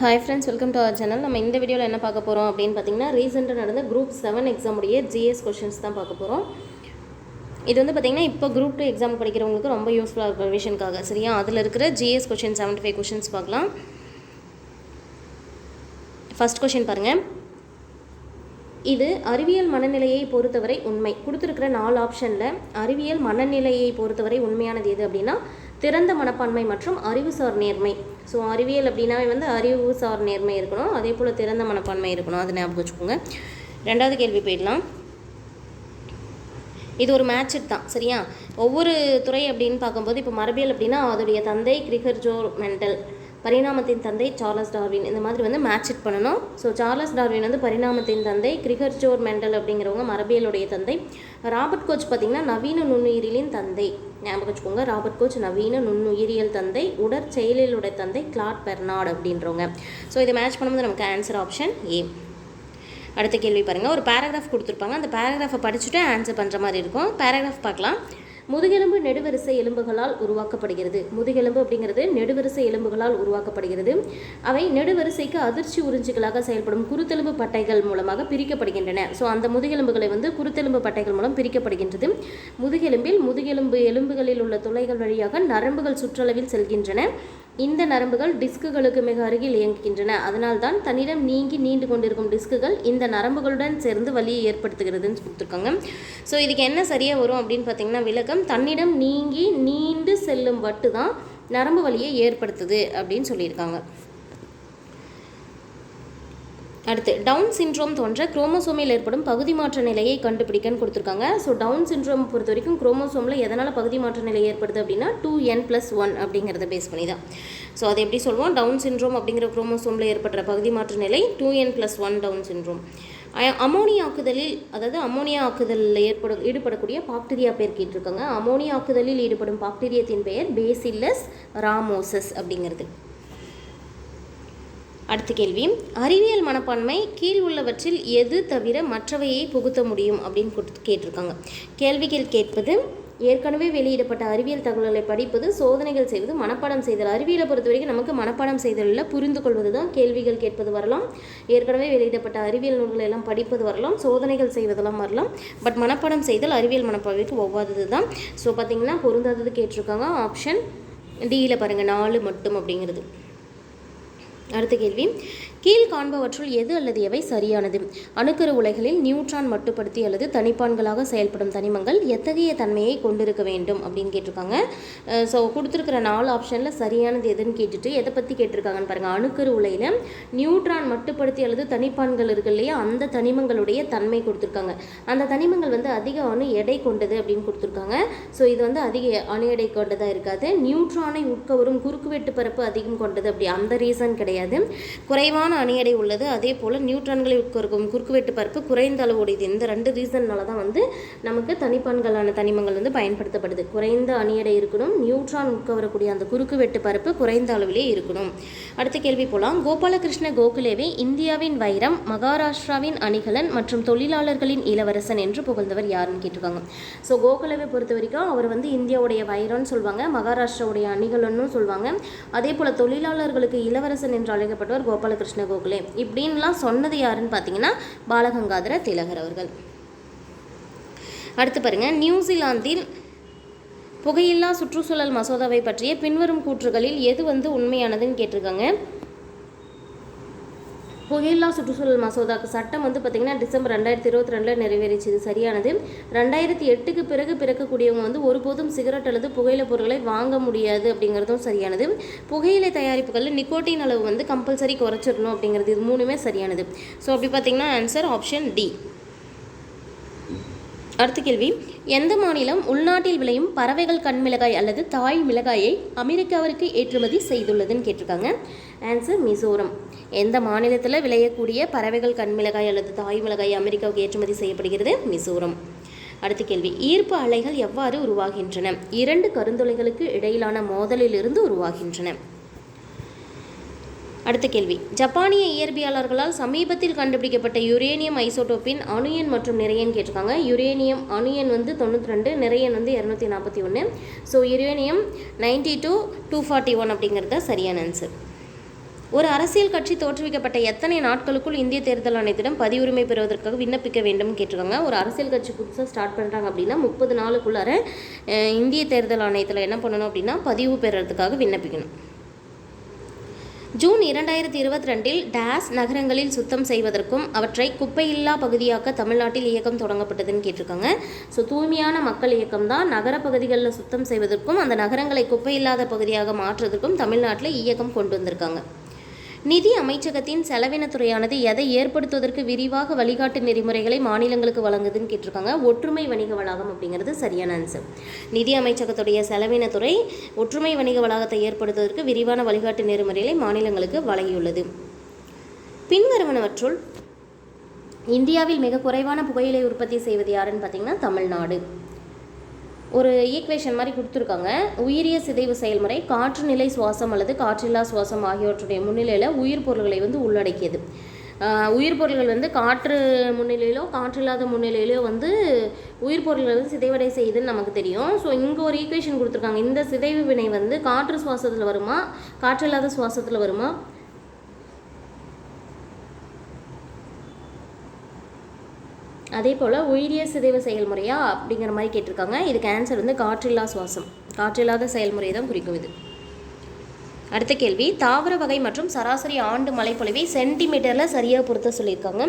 Hi friends welcome to our channel நம்ம இந்த வீடியோவில் என்ன பார்க்க போகிறோம் அப்படின்னு பார்த்தீங்கன்னா ரீசெண்டாக நடந்த குரூப் செவன் எக்ஸாமுடைய ஜிஎஸ் கொஷின்ஸ் தான் பார்க்க போகிறோம் இது வந்து பார்த்திங்கன்னா இப்போ குரூப் டூ எக்ஸாம் படிக்கிறவங்களுக்கு ரொம்ப யூஸ்ஃபுல்லாக இருக்கும் ரிவிஷனுக்காக சரியா? அதில் இருக்கிற GS question seventy five questions பார்க்கலாம். ஃபஸ்ட் கொஷின் பாருங்கள் இது அறிவியல் மனநிலையை பொறுத்தவரை உண்மை. கொடுத்துருக்கிற நாலு ஆப்ஷனில் அறிவியல் மனநிலையை பொறுத்தவரை உண்மையானது எது அப்படின்னா திறந்த மனப்பான்மை மற்றும் அறிவுசார் நேர்மை. ஸோ அறிவியல் அப்படின்னாவே வந்து அறிவு சார் நேர்மை இருக்கணும். அதே போல் திறந்த மனப்பான்மை இருக்கணும். அதை ஞாபகம் வச்சுக்கோங்க. ரெண்டாவது கேள்வி போயிடலாம். இது ஒரு மேட்ச் தான். சரியா? ஒவ்வொரு துறை அப்படின்னு பார்க்கும்போது இப்போ மரபியல் அப்படின்னா அதோடைய தந்தை கிரிகர்ஜோ மெண்டல். பரிணாமத்தின் தந்தை சார்லஸ் டார்வின். இந்த மாதிரி வந்து மேட்ச் இட் பண்ணணும். ஸோ சார்லஸ் டார்வின் வந்து பரிணாமத்தின் தந்தை கிரிகர்ஜோர் மெண்டல் அப்படிங்கிறவங்க மரபியலுடைய தந்தை. ராபர்ட் கோச் பார்த்திங்கன்னா நவீன நுண்ணுயிரியலின் தந்தை. ஞாபகம் வச்சுக்கோங்க ராபர்ட் கோச் நவீன நுண்ணுயிரியல் தந்தை உடற்செயலியலுடைய தந்தை கிளாட் பெர்னாட் அப்படின்றவங்க. ஸோ இதை மேட்ச் பண்ணும்போது நமக்கு ஆன்சர் ஆப்ஷன் ஏ அடுத்த கேள்வி பாருங்கள் ஒரு பேராகிராஃப் கொடுத்துருப்பாங்க. அந்த பேராகிராஃபை படிச்சுட்டு ஆன்சர் பண்ணுற மாதிரி இருக்கும். பேராகிராஃப் பார்க்கலாம். முதுகெலும்பு நெடுவரிசை எலும்புகளால் உருவாக்கப்படுகிறது. முதுகெலும்பு அப்படிங்கிறது நெடுவரிசை எலும்புகளால் உருவாக்கப்படுகிறது. அவை நெடுவரிசைக்கு அதிர்ச்சி உறிஞ்சிகளாக செயல்படும் குருத்தெலும்பு பட்டைகள் மூலமாக பிரிக்கப்படுகின்றன. ஸோ அந்த முதுகெலும்புகளை வந்து குருத்தெலும்பு பட்டைகள் மூலம் பிரிக்கப்படுகின்றது. முதுகெலும்பில் முதுகெலும்பு எலும்புகளில் உள்ள துளைகள் வழியாக நரம்புகள் சுற்றளவில் செல்கின்றன. இந்த நரம்புகள் டிஸ்குகளுக்கு மிக அருகில் இயங்குகின்றன. அதனால்தான் தன்னிடம் நீங்கி நீண்டு கொண்டிருக்கும் டிஸ்குகள் இந்த நரம்புகளுடன் சேர்ந்து வலியை ஏற்படுத்துகிறதுன்னு கொடுத்துருக்காங்க. ஸோ இதுக்கு என்ன சரியாக வரும் அப்படின்னு பார்த்தீங்கன்னா விளக்கம் தன்னிடம் நீங்கி நீண்டு செல்லும் வட்டு தான் நரம்பு வலியை ஏற்படுத்துது அப்படின்னு சொல்லியிருக்காங்க. அடுத்து டவுன் சின்ட்ரோம் தோன்ற குரோமோசோமில் ஏற்படும் பகுதி மாற்ற நிலையை கண்டுபிடிக்கன்னு கொடுத்துருக்காங்க. ஸோ டவுன் சின்ட்ரோம் பொறுத்த வரைக்கும் குரோமோசோமில் எதனால் பகுதி மாற்ற நிலை ஏற்படுது அப்படின்னா டூ என் ப்ளஸ் ஒன் அப்படிங்கிறத பேஸ் பண்ணி தான் ஸோ அதை எப்படி சொல்லுவோம் டவுன் சின்ட்ரோம் அப்படிங்கிற குரோமோசோமில் ஏற்படுற பகுதி மாற்ற நிலை two N plus one Down syndrome அமோனியாக்குதலில் அதாவது அமோனியா ஆக்குதலில் ஏற்பட ஈடுபடக்கூடிய பாக்டீரியா பேர் கேட்டிருக்காங்க. அமோனியா ஆக்குதலில் ஈடுபடும் பாக்டீரியத்தின் பெயர் பேசில்லஸ் ராமோசஸ் அப்படிங்கிறது. அடுத்த கேள்வி. அறிவியல் மனப்பான்மை கீழ் உள்ளவற்றில் எது தவிர மற்றவையை புகுத்த முடியும் அப்படின்னு கேட்டிருக்காங்க. கேள்விகள் கேட்பது ஏற்கனவே வெளியிடப்பட்ட அறிவியல் தகவல்களை படிப்பது சோதனைகள் செய்வது மனப்பாடம் செய்தல். அறிவியலை பொறுத்த வரைக்கும் நமக்கு மனப்பாடம் செய்தலில் புரிந்து கொள்வது தான் கேள்விகள் கேட்பது வரலாம். ஏற்கனவே வெளியிடப்பட்ட அறிவியல் நூல்களை எல்லாம் படிப்பது வரலாம். சோதனைகள் செய்வதெல்லாம் வரலாம். பட் மனப்பாடம் செய்தல் அறிவியல் மனப்பாவிற்கு ஒவ்வாதது தான் ஸோ பார்த்தீங்கன்னா பொருந்தாதது கேட்டிருக்காங்க. ஆப்ஷன் டியில் பாருங்கள் நாலு மட்டும் அப்படிங்கிறது. அடுத்த கேள்வி. கீழ் காண்பவற்றுள் எது அல்லது எவை சரியானது? அணுக்கரு உலைகளில் நியூட்ரான் மட்டுப்படுத்தி அல்லது தனிப்பான்களாக செயல்படும் தனிமங்கள் எத்தகைய தன்மையை கொண்டிருக்க வேண்டும் அப்படின்னு கேட்டிருக்காங்க. ஸோ கொடுத்துருக்கிற நாலு ஆப்ஷனில் சரியானது எதுன்னு கேட்டுட்டு எதை பற்றி கேட்டிருக்காங்கன்னு பாருங்கள் அணுக்கரு உலையில் நியூட்ரான் மட்டுப்படுத்தி அல்லது தனிப்பான்கள் இருக்கு இல்லையா? அந்த தனிமங்களுடைய தன்மை கொடுத்துருக்காங்க. அந்த தனிமங்கள் வந்து அதிக அணு எடை கொண்டது அப்படின்னு கொடுத்துருக்காங்க. ஸோ இது வந்து அதிக அணு எடை கொண்டதாக இருக்காது. நியூட்ரானை உட்கவரும் குறுக்குவெட்டு பரப்பு அதிகம் கொண்டது அப்படி. அந்த ரீசன் கிடையாது. குறைவான அணியடை உள்ளது. அதே போல் நியூட்ரான்களை உட்கொருக்கும் குறுக்குவெட்டு பரப்பு குறைந்த அளவுடையது. இந்த ரெண்டு ரீசன்னால தான் வந்து நமக்கு தனிப்பான்களான தனிமங்கள் வந்து பயன்படுத்தப்படுது. குறைந்த அணியடை இருக்கணும் நியூட்ரான் உட்கவரக்கூடிய அந்த குறுக்குவெட்டு பரப்பு குறைந்த அளவிலே இருக்கணும். அடுத்த கேள்வி போலாம். கோபாலகிருஷ்ண கோகுலேவை இந்தியாவின் வைரம் மகாராஷ்டிராவின் அணிகலன் மற்றும் தொழிலாளர்களின் இளவரசன் என்று புகழ்ந்தவர் யாருன்னு கேட்டிருக்காங்க. ஸோ கோகுலேவை பொறுத்த வரைக்கும் அவர் வந்து இந்தியாவுடைய வைரம்னு சொல்லுவாங்க மகாராஷ்டிராவுடைய அணிகலன்னு சொல்லுவாங்க அதே போல் தொழிலாளர்களுக்கு இளவரசன் என்று அழைக்கப்பட்டவர் கோபாலகிருஷ்ண கோகுலே. இப்படின்லாம் சொன்னது யாருன்னு பார்த்தீங்கன்னா பாலகங்காதர திலகர் அவர்கள். அடுத்து பாருங்க நியூசிலாந்தில் புகையில்லா சுற்றுச்சூழல் மசோதாவை பற்றிய பின்வரும் கூற்றுகளில் எது வந்து உண்மையானதுன்னு கேட்டிருக்காங்க. புகையில்லா சுற்றுச்சூழல் மசோதாக்கு சட்டம் வந்து பார்த்திங்கன்னா டிசம்பர் ரெண்டாயிரத்தி இருபத்தி ரெண்டில் நிறைவேறிச்சு. இது சரியானது. ரெண்டாயிரத்தி எட்டுக்கு பிறகு பிறக்கக்கூடியவங்க வந்து ஒருபோதும் சிகரெட் அல்லது புகையில பொருட்களை வாங்க முடியாது அப்படிங்கிறதும் சரியானது. புகையிலை தயாரிப்புகளில் நிக்கோட்டின் அளவு வந்து கம்பல்சரி குறைச்சிடணும் அப்படிங்கிறது இது மூணுமே சரியானது. ஸோ அப்படி பார்த்திங்கன்னா ஆன்சர் ஆப்ஷன் டி அடுத்த கேள்வி. எந்த மாநிலம் உள்நாட்டில் விளையும் பறவைகள் கண் மிளகாய் அல்லது தாய் மிளகாயை அமெரிக்காவிற்கு ஏற்றுமதி செய்துள்ளதுன்னு கேட்டிருக்காங்க. ஆன்சர் மிசோரம். எந்த மாநிலத்தில் விளையக்கூடிய பறவைகள் கண்மிளகாய் அல்லது தாய் மிளகாய் அமெரிக்காவுக்கு ஏற்றுமதி செய்யப்படுகிறது? மிசோரம். அடுத்த கேள்வி. ஈர்ப்பு அலைகள் எவ்வாறு உருவாகின்றன? இரண்டு கருந்துளைகளுக்கு இடையிலான மோதலிலிருந்து உருவாகின்றன. அடுத்த கேள்வி. ஜப்பானிய இயற்பியாளர்களால் சமீபத்தில் கண்டுபிடிக்கப்பட்ட யுரேனியம் ஐசோட்டோப்பின் அணுயன் மற்றும் நிறையன் கேட்டிருக்காங்க. யுரேனியம் அணுயன் வந்து தொண்ணூற்றி ரெண்டு நிறையன் வந்து இரநூத்தி நாற்பத்தி ஒன்று so uranium ninety two two forty one அப்படிங்கிறது தான் சரியான ஆன்சர் ஒரு அரசியல் கட்சி தோற்றுவிக்கப்பட்ட எத்தனை நாட்களுக்குள் இந்திய தேர்தல் ஆணையத்திடம் பதிவுரிமை பெறுவதற்காக விண்ணப்பிக்க வேண்டும் கேட்டிருக்காங்க. ஒரு அரசியல் கட்சி புதுசாக ஸ்டார்ட் பண்ணுறாங்க அப்படின்னா முப்பது நாளுக்குள்ளார இந்திய தேர்தல் ஆணையத்தில் என்ன பண்ணணும் அப்படின்னா பதிவு பெறுறதுக்காக விண்ணப்பிக்கணும். ஜூன் இரண்டாயிரத்தி இருபத்தி ரெண்டில் டேஸ் நகரங்களில் சுத்தம் செய்வதற்கும் அவற்றை குப்பையில்லா பகுதியாக்க தமிழ்நாட்டில் இயக்கம் தொடங்கப்பட்டதுன்னு கேட்டிருக்காங்க. ஸோ தூய்மையான மக்கள் இயக்கம் தான் நகர பகுதிகளில் சுத்தம் செய்வதற்கும் அந்த நகரங்களை குப்பையில்லாத பகுதியாக மாற்றுவதற்கும் தமிழ்நாட்டில் இயக்கம் கொண்டு வந்திருக்காங்க. நிதி அமைச்சகத்தின் செலவினத்துறையானது எதை ஏற்படுத்துவதற்கு விரிவாக வழிகாட்டு நெறிமுறைகளை மாநிலங்களுக்கு வழங்குதுன்னு கேட்டிருக்காங்க. ஒற்றுமை வணிக வளாகம் அப்படிங்கிறது சரியான ஆன்சர் நிதி அமைச்சகத்துடைய செலவினத்துறை ஒற்றுமை வணிக வளாகத்தை ஏற்படுத்துவதற்கு விரிவான வழிகாட்டு நெறிமுறைகளை மாநிலங்களுக்கு வழங்கியுள்ளது. பின்வருவனவற்றுள் இந்தியாவில் மிக குறைவான புகையிலை உற்பத்தி செய்வது யாருன்னு பார்த்தீங்கன்னா தமிழ்நாடு. ஒரு ஈக்குவேஷன் மாதிரி கொடுத்துருக்காங்க. உயிரிய சிதைவு செயல்முறை காற்று நிலை சுவாசம் அல்லது காற்றில்லா சுவாசம் ஆகியவற்றுடைய முன்னிலையில் உயிர் பொருள்களை வந்து உள்ளடக்கியது. உயிர் பொருள்கள் வந்து காற்று முன்னிலையிலோ காற்றில்லாத முன்னிலையிலோ வந்து உயிர் பொருள்கள் வந்து சிதைவடை செய்யுதுன்னு நமக்கு தெரியும். ஸோ இங்கே ஒரு ஈக்குவேஷன் கொடுத்துருக்காங்க. இந்த சிதைவு வினை வந்து காற்று சுவாசத்தில் வருமா காற்றில்லாத சுவாசத்தில் வருமா? அதே போல் உயிரிய சிதைவு செயல்முறையா அப்படிங்கிற மாதிரி கேட்டிருக்காங்க. இதுக்கு ஆன்சர் வந்து காற்றில்லா சுவாசம். காற்றில்லாத செயல்முறை தான் குறிக்கும் இது. அடுத்த கேள்வி தாவர வகை மற்றும் சராசரி ஆண்டு மழைப்பொழிவை சென்டிமீட்டரில் சரியாக பொருத்த சொல்லியிருக்காங்க.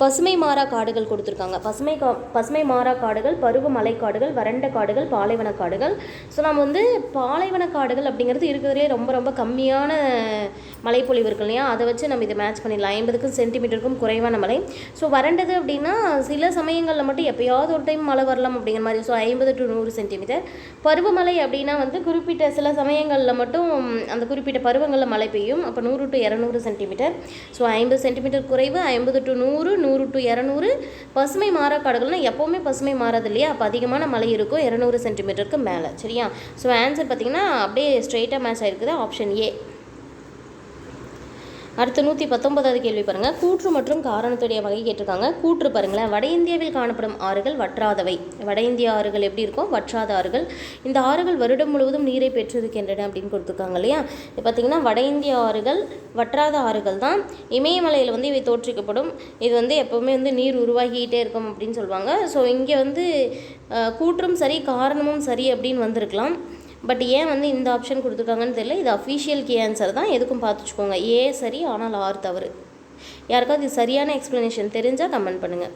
பசுமை மாறா காடுகள் கொடுத்துருக்காங்க. பசுமை கா பசுமை மாறா காடுகள் பருவ மலை காடுகள் வறண்ட காடுகள் பாலைவன காடுகள். ஸோ நம்ம வந்து பாலைவன காடுகள் அப்படிங்கிறது இருக்கிறதுலே ரொம்ப ரொம்ப கம்மியான மழைப்பொழிவு இருக்கு இல்லையா? அதை வச்சு நம்ம இதை மேட்ச் பண்ணிடலாம். ஐம்பதுக்கும் சென்டிமீட்டருக்கும் குறைவான மழை. ஸோ வறண்டது அப்படின்னா சில சமயங்களில் மட்டும் எப்போயாவது ஒரு டைம் மழை வரலாம் அப்படிங்கிற மாதிரி. ஸோ ஐம்பது டு நூறு சென்டிமீட்டர். பருவமழை அப்படின்னா வந்து குறிப்பிட்ட சில சமயங்களில் மட்டும் அந்த குறிப்பிட்ட குறிப்பிட்ட பருவங்களில் மழை பெய்யும். அப்போ நூறு டு இரநூறு சென்டிமீட்டர் ஸோ ஐம்பது சென்டிமீட்டர் குறைவு ஐம்பது டு நூறு நூறு டு இரநூறு. பசுமை மாறா காடுகள்னால் எப்போவுமே பசுமை மாறாது இல்லையா? அப்போ அதிகமான மழை இருக்கும் இரநூறு சென்டிமீட்டருக்கு மேலே. சரியா? ஸோ ஆன்சர் பார்த்தீங்கன்னா அப்படியே ஸ்ட்ரெயிட்டாக மேட்ச் ஆயிருக்குது? ஆப்ஷன் ஏ அடுத்து நூற்றி பத்தொன்பதாவது கேள்வி பாருங்கள் கூற்று மற்றும் காரணத்துடைய வகை கேட்டிருக்காங்க. கூற்று பாருங்களேன். வட இந்தியாவில் காணப்படும் ஆறுகள் வற்றாதவை. வட இந்திய ஆறுகள் எப்படி இருக்கும்? வற்றாத ஆறுகள். இந்த ஆறுகள் வருடம் முழுவதும் நீரை பெற்றிருக்கின்றன அப்படின்னு கொடுத்துருக்காங்க இல்லையா? இப்போ பார்த்தீங்கன்னா வட இந்திய ஆறுகள் வற்றாத ஆறுகள் தான். இமயமலையில் வந்து இவை தோற்றுக்கப்படும். இது வந்து எப்போவுமே வந்து நீர் உருவாகிக்கிட்டே இருக்கும் அப்படின்னு சொல்லுவாங்க. ஸோ இங்கே வந்து கூற்றும் சரி காரணமும் சரி அப்படின்னு வந்திருக்கலாம். பட் ஏன் வந்து இந்த ஆப்ஷன் கொடுத்துருக்காங்கன்னு தெரியல. இது அஃபீஷியல் கே ஆன்சர் தான். எதுக்கும் பார்த்துச்சுக்கோங்க. ஏ சரி ஆனால் ஆர் தவறு. யாருக்காவது இது சரியான எக்ஸ்ப்ளனேஷன் தெரிஞ்சால் கமெண்ட் பண்ணுங்கள்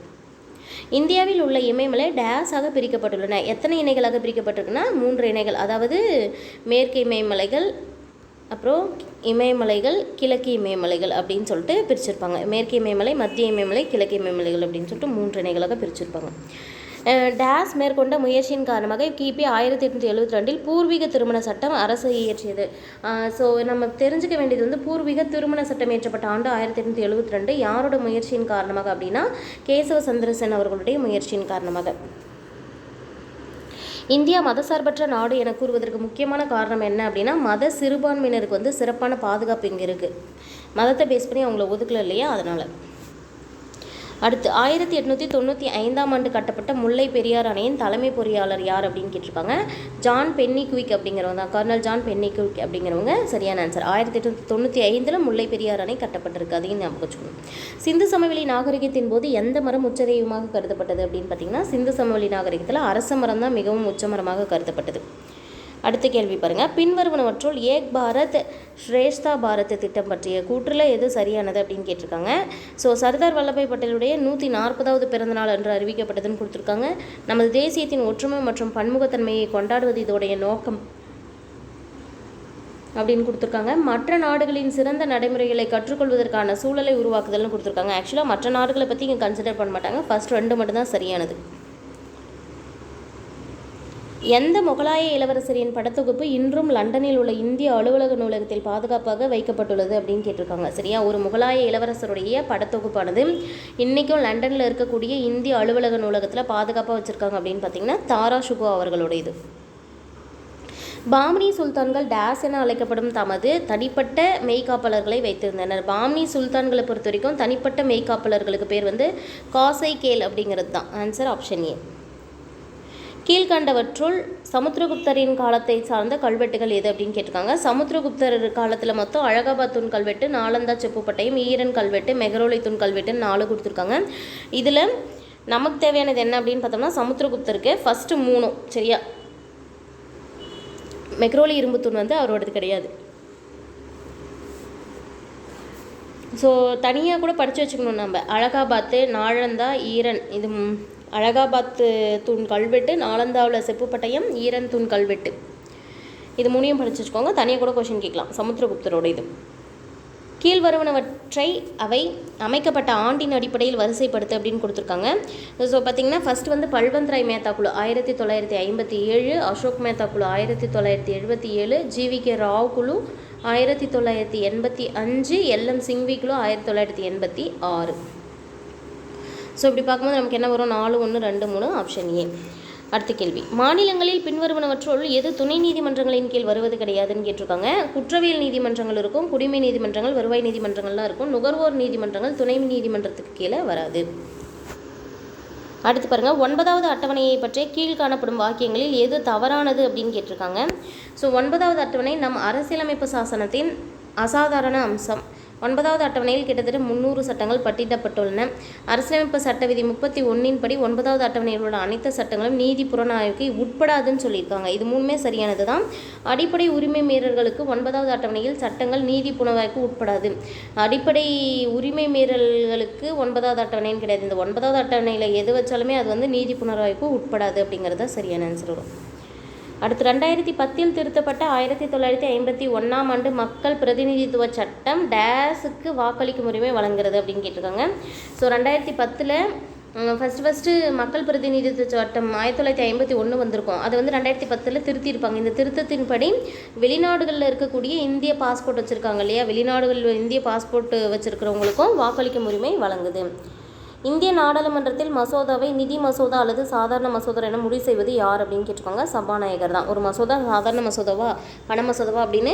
இந்தியாவில் உள்ள இமயமலை டேஸாக பிரிக்கப்பட்டுள்ளன. எத்தனை இணைகளாக பிரிக்கப்பட்டிருக்குன்னா? மூன்று இணைகள். அதாவது மேற்கு இமயமலைகள் அப்புறம் இமயமலைகள் கிழக்கு இமயமலைகள் அப்படின்னு சொல்லிட்டு பிரிச்சிருப்பாங்க. மேற்கு இமயமலை மத்திய இமயமலை கிழக்கு இமயமலைகள் அப்படின்னு சொல்லிட்டு மூன்று இணைகளாக பிரிச்சிருப்பாங்க. டேஸ் மேற்கொண்ட முயற்சியின் காரணமாக கிபி ஆயிரத்தி எட்நூற்றி எழுபத்தி ரெண்டில் பூர்வீக திருமண சட்டம் அரசு இயற்றியது. ஸோ நம்ம தெரிஞ்சுக்க வேண்டியது வந்து பூர்வீக திருமண சட்டம் இயற்றப்பட்ட ஆண்டு ஆயிரத்தி எட்நூற்றி எழுபத்தி ரெண்டு யாரோட முயற்சியின் காரணமாக அப்படின்னா கேசவ சந்திரசன் அவர்களுடைய முயற்சியின் காரணமாக. இந்தியா மதசார்பற்ற நாடு என கூறுவதற்கு முக்கியமான காரணம் என்ன அப்படின்னா மத சிறுபான்மையினருக்கு வந்து சிறப்பான பாதுகாப்பு இங்கே இருக்குது மதத்தை பேஸ் பண்ணி அவங்கள ஒதுக்கல இல்லையா? அதனால். அடுத்து ஆயிரத்தி எட்நூற்றி தொண்ணூற்றி ஐந்தாம் ஆண்டு கட்டப்பட்ட முல்லை பெரியார் அணையின் தலைமை பொறியாளர் யார் அப்படின்னு கேட்டிருப்பாங்க? ஜான் பென்னி குயிக் அப்படிங்கிறவங்க தான். கர்னல் ஜான் பென்னி குவிக் அப்படிங்கிறவங்க சரியான ஆன்சர் ஆயிரத்தி எட்நூற்றி தொண்ணூற்றி ஐந்தில் முல்லை பெரியார் அணை கட்டப்பட்டிருக்கு. அதையும் ஞாபகம் வச்சுக்கணும். சிந்து சமவெளி நாகரிகத்தின் போது எந்த மரம் உச்சதெய்வமாக கருதப்பட்டது அப்படின்னு பார்த்தீங்கன்னா சிந்து சமவெளி நாகரிகத்தில் அரச மரம் தான் மிகவும் உச்சமரமாக கருதப்பட்டது. அடுத்த கேள்வி பாருங்கள் பின்வருவனவற்றுள் ஏக் பாரத் ஸ்ரேஷ்தா பாரத் திட்டம் பற்றிய கூற்றில் எது சரியானது அப்படின்னு கேட்டிருக்காங்க. ஸோ சர்தார் வல்லபாய் பட்டேலுடைய நூற்றி நாற்பதாவது பிறந்தநாள் என்று அறிவிக்கப்பட்டதுன்னு கொடுத்துருக்காங்க. நமது தேசியத்தின் ஒற்றுமை மற்றும் பன்முகத்தன்மையை கொண்டாடுவது இதோடைய நோக்கம் அப்படின்னு கொடுத்துருக்காங்க. மற்ற நாடுகளின் சிறந்த நடைமுறைகளை கற்றுக்கொள்வதற்கான சூழலை உருவாக்குதல்னு கொடுத்துருக்காங்க. ஆக்சுவலாக மற்ற நாடுகளை பற்றி இங்கே கன்சிடர் பண்ண மாட்டாங்க. ஃபர்ஸ்ட் ரெண்டு மட்டும்தான் சரியானது. எந்த முகலாய இளவரசரின் படத்தொகுப்பு இன்றும் லண்டனில் உள்ள இந்திய அலுவலக நூலகத்தில் பாதுகாப்பாக வைக்கப்பட்டுள்ளது அப்படின்னு கேட்டிருக்காங்க. சரியா? ஒரு முகலாய இளவரசருடைய படத்தொகுப்பானது இன்றைக்கும் லண்டனில் இருக்கக்கூடிய இந்திய அலுவலக நூலகத்தில் பாதுகாப்பாக வச்சுருக்காங்க அப்படின்னு பார்த்தீங்கன்னா தாரா ஷுகோ அவர்களுடையது. பாம்னி சுல்தான்கள் டேஸ் என அழைக்கப்படும் தமது தனிப்பட்ட மெய்காப்பாளர்களை வைத்திருந்தனர். பாம்னி சுல்தான்களை பொறுத்த வரைக்கும் தனிப்பட்ட மெய்காப்பாளர்களுக்கு பேர் வந்து காசை கேல் அப்படிங்கிறது தான். ஆன்சர் ஆப்ஷன் ஏ கீழ்கண்டவற்றுள் சமுத்திரகுப்தரின் காலத்தை சார்ந்த கல்வெட்டுகள் எது அப்படின்னு கேட்டிருக்காங்க. சமுத்திரகுப்தர் காலத்தில் மொத்தம் அழகாபாத் தூண் கல்வெட்டு நாலந்தா செப்புப்பட்டையும் ஈரன் கல்வெட்டு மெகரோலை தூண் கல்வெட்டு நாலு கொடுத்துருக்காங்க. இதில் நமக்கு தேவையானது என்ன அப்படின்னு பார்த்தோம்னா சமுத்திரகுப்தருக்கு ஃபஸ்ட்டு மூணும் சரியா? மெக்ரோலி இரும்புத்தூண் வந்து அவரோடது கிடையாது. ஸோ தனியாக கூட படித்து வச்சுக்கணும் நம்ம. அழகாபாத்து நாழந்தா ஈரன் இது அழகாபாத்து தூண் கல்வெட்டு நாலந்தாவில் செப்புப்பட்டயம் ஈரன் தூண் கல்வெட்டு. இது மூணையும் படிச்சு வச்சுக்கோங்க. தனியாக கூட கொஷின் கேட்கலாம். சமுத்திரகுப்தரோட இது. கீழ்வருவனவற்றை அவை அமைக்கப்பட்ட ஆண்டின் அடிப்படையில் வரிசைப்படுத்து அப்படின்னு கொடுத்துருக்காங்க. ஸோ பார்த்தீங்கன்னா ஃபர்ஸ்ட் வந்து பல்வந்த்ராய் மேத்தா குழு ஆயிரத்தி தொள்ளாயிரத்தி ஐம்பத்தி ஏழு அசோக் மேத்தா குழு ஆயிரத்தி தொள்ளாயிரத்தி எழுபத்தி ஏழு ஜிவி கே ராவ் குழு ஆயிரத்தி தொள்ளாயிரத்தி எண்பத்தி அஞ்சு எல்எம் சிங்வி குழு ஆயிரத்தி தொள்ளாயிரத்தி எண்பத்தி ஆறு. ஸோ இப்படி பார்க்கும்போது நமக்கு என்ன வரும்? நாலு ஒன்று ரெண்டு மூணு ஆப்ஷன் ஏ அடுத்த கேள்வி. மாநிலங்களில் பின்வருவனவற்றுள் எது துணை நீதிமன்றங்களின் கீழ் வருவது கிடையாதுன்னு கேட்டிருக்காங்க. குற்றவியல் நீதிமன்றங்கள் இருக்கும் குடிமை நீதிமன்றங்கள் வருவாய் நீதிமன்றங்கள்லாம் இருக்கும். நுகர்வோர் நீதிமன்றங்கள் துணை நீதிமன்றத்துக்கு கீழே வராது. அடுத்து பாருங்கள் ஒன்பதாவது அட்டவணையை பற்றிய கீழ் காணப்படும் வாக்கியங்களில் எது தவறானது அப்படின்னு கேட்டிருக்காங்க. ஸோ ஒன்பதாவது அட்டவணை நம் அரசியலமைப்பு சாசனத்தின் அசாதாரண அம்சம். ஒன்பதாவது அட்டவணையில் கிட்டத்தட்ட முந்நூறு சட்டங்கள் பட்டியலிடப்பட்டுள்ளன. அரசியலமைப்பு சட்ட விதி முப்பத்தி ஒன்றின் படி ஒன்பதாவது அட்டவணையில் உள்ள அனைத்து சட்டங்களும் நீதி புலனாய்வுக்கு உட்படாதுன்னு சொல்லியிருக்காங்க. இது மூணுமே சரியானது தான் அடிப்படை உரிமை மீறல்களுக்கு ஒன்பதாவது அட்டவணையில் சட்டங்கள் நீதி புலனாய்வுக்கு உட்படாது. அடிப்படை உரிமை மீறல்களுக்கு ஒன்பதாவது அட்டவணைன்னு கிடையாது. இந்த ஒன்பதாவது அட்டவணையில் எது வச்சாலுமே அது வந்து நீதி புனர்வாய்ப்பு உட்படாது அப்படிங்கிறது தான் சரியான ஆன்சர் வரும். அடுத்து ரெண்டாயிரத்தி பத்தில் திருத்தப்பட்ட ஆயிரத்தி தொள்ளாயிரத்தி ஐம்பத்தி ஒன்றாம் ஆண்டு மக்கள் பிரதிநிதித்துவ சட்டம் டேஸுக்கு வாக்களிக்கும் உரிமை வழங்குறது அப்படின்னு கேட்டிருக்காங்க. ஸோ ரெண்டாயிரத்தி பத்தில் ஃபஸ்ட்டு ஃபஸ்ட்டு மக்கள் பிரதிநிதித்துவ சட்டம் ஆயிரத்தி தொள்ளாயிரத்தி ஐம்பத்தி ஒன்று வந்திருக்கும். அது வந்து ரெண்டாயிரத்தி பத்தில் திருத்தியிருப்பாங்க. இந்த திருத்தத்தின்படி வெளிநாடுகளில் இருக்கக்கூடிய இந்திய பாஸ்போர்ட் வச்சுருக்காங்க இல்லையா? வெளிநாடுகளில் இந்திய பாஸ்போர்ட் வச்சுருக்கிறவங்களுக்கும் வாக்களிக்கும் உரிமை வழங்குது. இந்திய நாடாளுமன்றத்தில் மசோதாவை நிதி மசோதா அல்லது சாதாரண மசோதா என முடிவு செய்வது யார் அப்படின்னு கேட்டுக்கோங்க சபாநாயகர் தான். ஒரு மசோதா சாதாரண மசோதாவா பண மசோதாவா அப்படின்னு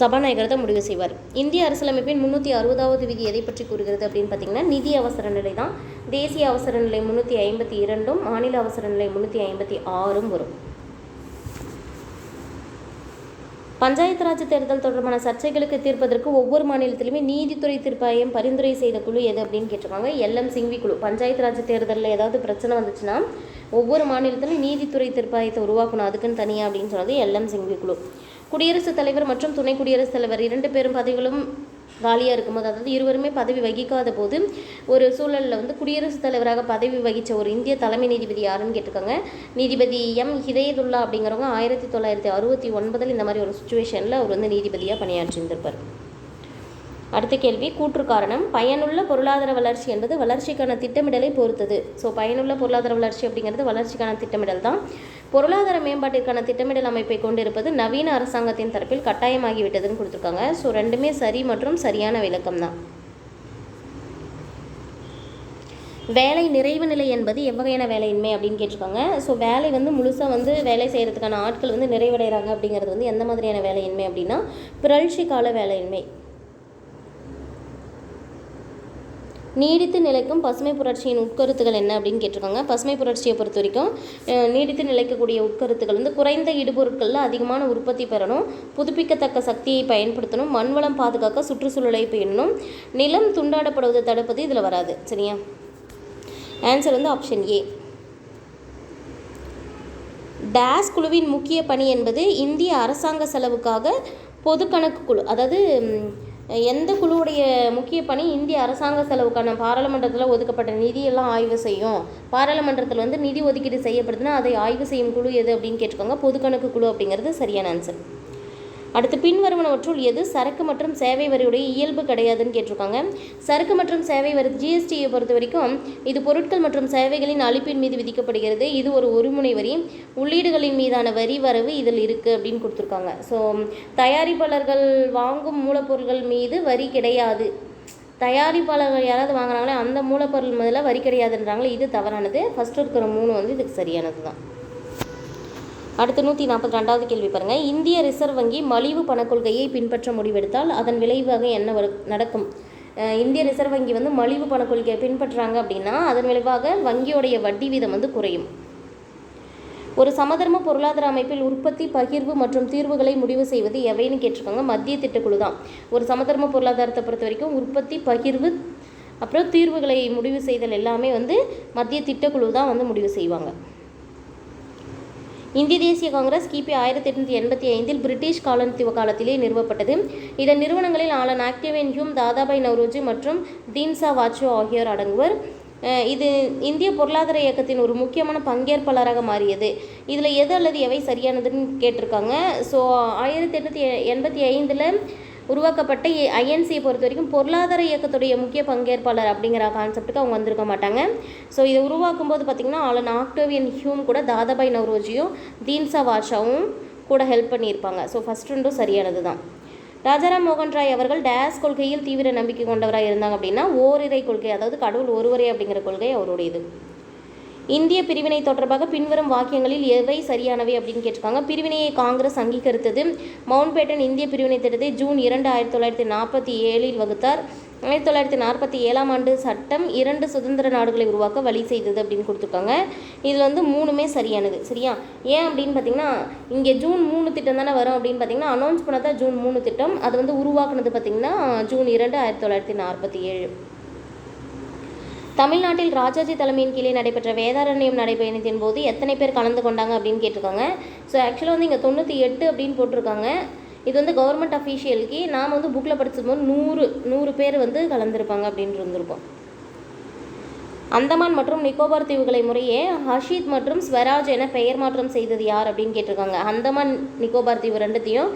சபாநாயகர் தான் முடிவு செய்வார். இந்திய அரசியலமைப்பின் முந்நூற்றி அறுபதாவது விதி எதை பற்றி கூறுகிறது அப்படின்னு பார்த்தீங்கன்னா நிதி அவசர நிலை தான். தேசிய அவசர நிலை முந்நூற்றி ஐம்பத்தி இரண்டும் மாநில அவசர நிலை முந்நூற்றி ஐம்பத்தி ஆறும் வரும். பஞ்சாயத்து ராஜ் தேர்தல் தொடர்பான சர்ச்சைகளுக்கு தீர்ப்பதற்கு ஒவ்வொரு மாநிலத்திலுமே நீதித்துறை தீர்ப்பாயம் பரிந்துரை செய்த குழு எது அப்படின்னு கேட்டிருக்காங்க. எல்எம் சிங்வி குழு. பஞ்சாயத்து ராஜ் தேர்தலில் ஏதாவது பிரச்சனை வந்துச்சுன்னா ஒவ்வொரு மாநிலத்திலும் நீதித்துறை தீர்ப்பாயத்தை உருவாக்கணும். அதுக்குன்னு தனியாக அப்படின்னு சொன்னது எல்எம் சிங்வி குழு. குடியரசுத் தலைவர் மற்றும் துணை குடியரசுத் தலைவர் இரண்டு பேரும் பதவிகளும் காலியாக இருக்கும்போது அதாவது இருவருமே பதவி வகிக்காத போது ஒரு சூழலில் வந்து குடியரசுத் தலைவராக பதவி வகித்த ஒரு இந்திய தலைமை நீதிபதி யாருன்னு கேட்டிருக்காங்க. நீதிபதி எம். ஹிதயதுல்லா அப்படிங்கிறவங்க ஆயிரத்தி தொள்ளாயிரத்தி அறுபத்தி ஒன்பதில் இந்த மாதிரி ஒரு சுச்சுவேஷனில் அவர் வந்து நீதிபதியாக பணியாற்றியிருந்திருப்பார். அடுத்த கேள்வி கூற்று காரணம் பயனுள்ள பொருளாதார வளர்ச்சி என்பது வளர்ச்சிக்கான திட்டமிடலை பொறுத்தது. ஸோ பயனுள்ள பொருளாதார வளர்ச்சி அப்படிங்கிறது வளர்ச்சிக்கான திட்டமிடல் தான். பொருளாதார மேம்பாட்டிற்கான திட்டமிடல் அமைப்பை கொண்டிருப்பது நவீன அரசாங்கத்தின் தரப்பில் கட்டாயமாகிவிட்டதுன்னு கொடுத்துருக்காங்க. ஸோ ரெண்டுமே சரி மற்றும் சரியான விளக்கம் தான் வேலை நிறைவு நிலை என்பது எவ்வகையான வேலையின்மை அப்படின்னு கேட்டிருக்காங்க. ஸோ வேலை வந்து முழுசாக வந்து வேலை செய்கிறதுக்கான ஆட்கள் வந்து நிறைவடைகிறாங்க அப்படிங்கிறது வந்து எந்த மாதிரியான வேலையின்மை அப்படின்னா பிறழ்ச்சி கால வேலையின்மை. நீடித்து நிலைக்கும் பசுமை புரட்சியின் உட்கருத்துகள் என்ன அப்படின்னு கேட்டிருக்காங்க. பசுமை புரட்சியை பொறுத்த வரைக்கும் நீடித்து நிலைக்கக்கூடிய உட்கருத்துக்கள் வந்து குறைந்த இடுபொருட்களில் அதிகமான உற்பத்தி பெறணும். புதுப்பிக்கத்தக்க சக்தியை பயன்படுத்தணும். மண்வளம் பாதுகாக்க சுற்றுச்சூழலை பேணணும். நிலம் துண்டாடப்படுவதை தடுப்பது இதில் வராது. சரியா? ஆன்சர் வந்து ஆப்ஷன் ஏ டேஸ் குழுவின் முக்கிய பணி என்பது இந்திய அரசாங்க செலவுக்காக பொது கணக்கு குழு அதாவது எந்த குழுவுடைய முக்கிய பணி இந்திய அரசாங்க செலவுக்கான பாராளுமன்றத்தில் ஒதுக்கப்பட்ட நிதியெல்லாம் ஆய்வு செய்யும். பாராளுமன்றத்தில் வந்து நிதி ஒதுக்கீடு செய்யப்படுதுன்னா அதை ஆய்வு செய்யும் குழு எது அப்படின்னு கேட்டுக்கோங்க. பொதுக்கணக்கு குழு அப்படிங்கிறது சரியான ஆன்சர் அடுத்து பின்வருவனவற்றுள் எது? சரக்கு மற்றும் சேவை வரியுடைய இயல்பு கிடையாதுன்னு கேட்டிருக்காங்க. சரக்கு மற்றும் சேவை வரி ஜிஎஸ்டியை பொறுத்த வரைக்கும் இது பொருட்கள் மற்றும் சேவைகளின் அளிப்பின் மீது விதிக்கப்படுகிறது. இது ஒரு ஒருமுனை வரி. உள்ளீடுகளின் மீதான வரி வரவு இதில் இருக்குது அப்படின்னு கொடுத்துருக்காங்க. ஸோ தயாரிப்பாளர்கள் வாங்கும் மூலப்பொருட்கள் மீது வரி கிடையாது. தயாரிப்பாளர்கள் யாராவது வாங்குறாங்களே அந்த மூலப்பொருள் முதல்ல வரி கிடையாதுன்றாங்களே இது தவறானது. ஃபஸ்ட்டு இருக்கிற மூணு வந்து இதுக்கு சரியானது தான் அடுத்து நூற்றி நாற்பத்தி ரெண்டாவது கேள்வி பாருங்கள் இந்திய ரிசர்வ் வங்கி மலிவு பணக்கொள்கையை பின்பற்ற முடிவெடுத்தால் அதன் விளைவாக என்ன வரு நடக்கும்? இந்திய ரிசர்வ் வங்கி வந்து மலிவு பணக்கொள்கையை பின்பற்றுறாங்க அப்படின்னா அதன் விளைவாக வங்கியோடைய வட்டி வீதம் வந்து குறையும். ஒரு சமதர்ம பொருளாதார அமைப்பில் உற்பத்தி பகிர்வு மற்றும் தீர்வுகளை முடிவு செய்வது எவைன்னு கேட்டிருக்காங்க. மத்திய திட்டக்குழு தான் ஒரு சமதர்ம பொருளாதாரத்தை பொறுத்த வரைக்கும் உற்பத்தி பகிர்வு அப்புறம் தீர்வுகளை முடிவு செய்தல் எல்லாமே வந்து மத்திய திட்டக்குழு தான் வந்து முடிவு செய்வாங்க. இந்திய தேசிய காங்கிரஸ் கிபி ஆயிரத்தி எட்நூற்றி எண்பத்தி ஐந்தில் பிரிட்டிஷ் காலனித்துவ காலத்திலே நிறுவப்பட்டது. இதன் நிறுவனங்களில் Allan Octavian Hume Dadabhai Naoroji மற்றும் தீன்சா வாச்சோ ஆகியோர் அடங்குவர். இது இந்திய பொருளாதார இயக்கத்தின் ஒரு முக்கியமான பங்கேற்பாளராக மாறியது. இதில் எது அல்லது எவை சரியானதுன்னு கேட்டிருக்காங்க. ஸோ ஆயிரத்தி எட்நூற்றி எண்பத்தி ஐந்தில் உருவாக்கப்பட்ட ஐஎன்சியை பொறுத்த வரைக்கும் பொருளாதார இயக்கத்துடைய முக்கிய பங்கேற்பாளர் அப்படிங்கிற கான்செப்ட்டுக்கு அவங்க வந்திருக்க மாட்டாங்க. ஸோ இதை உருவாக்கும் போது பார்த்திங்கன்னா ஆலன் ஆக்டோவியன் ஹியூம் கூட தாதாபாய் நவ்ரோஜியும் தீன்சா வாஷாவும் கூட ஹெல்ப் பண்ணியிருப்பாங்க. ஸோ ஃபஸ்ட் ரெண்டும் சரியானது தான் ராஜாராம் மோகன் ராய் அவர்கள் டேஸ் கொள்கையில் தீவிர நம்பிக்கை கொண்டவராக இருந்தாங்க அப்படின்னா ஓரிரை கொள்கை அதாவது கடவுள் ஒருவரே அப்படிங்கிற கொள்கை அவருடையது. இந்திய பிரிவினை தொடர்பாக பின்வரும் வாக்கியங்களில் எவை சரியானவை அப்படின்னு கேட்டிருக்காங்க. பிரிவினையை காங்கிரஸ் அங்கீகரித்தது. மவுண்ட் பேட்டன் இந்திய பிரிவினை திட்டத்தை ஜூன் இரண்டு ஆயிரத்தி தொள்ளாயிரத்தி நாற்பத்தி ஏழில் வகுத்தார். ஆயிரத்தி தொள்ளாயிரத்தி நாற்பத்தி ஏழாம் ஆண்டு சட்டம் இரண்டு சுதந்திர நாடுகளை உருவாக்க வழி செய்தது அப்படின்னு கொடுத்துருக்காங்க. இதில் வந்து மூணுமே சரியானது சரியா? ஏன் அப்படின்னு பார்த்தீங்கன்னா இங்கே ஜூன் மூணு திட்டம் தானே வரும் அப்படின்னு பார்த்தீங்கன்னா அனௌன்ஸ் பண்ணதான் ஜூன் மூணு திட்டம். அது வந்து உருவாக்குனது பார்த்தீங்கன்னா ஜூன் இரண்டு ஆயிரத்தி தொள்ளாயிரத்தி நாற்பத்தி ஏழு. தமிழ்நாட்டில் ராஜாஜி தலைமையின் கீழே நடைபெற்ற வேதாரண்யம் நடைபயணத்தின் போது எத்தனை பேர் கலந்து கொண்டாங்க அப்படின்னு கேட்டிருக்காங்க. ஸோ ஆக்சுவலாக வந்து இங்கே தொண்ணூற்றி எட்டு அப்படின்னு போட்டிருக்காங்க. இது வந்து கவர்மெண்ட் அஃபீஷியலுக்கு நாம் வந்து புக்கில் படிச்சபோது நூறு நூறு பேர் வந்து கலந்துருப்பாங்க அப்படின்னு இருந்திருப்போம் அந்தமான் மற்றும் நிக்கோபார் தீவுகளை முறையே ஹஷீத் மற்றும் ஸ்வராஜ் என பெயர் மாற்றம் செய்தது யார் அப்படின்னு கேட்டிருக்காங்க. அந்தமான் நிக்கோபார் தீவு ரெண்டுத்தையும்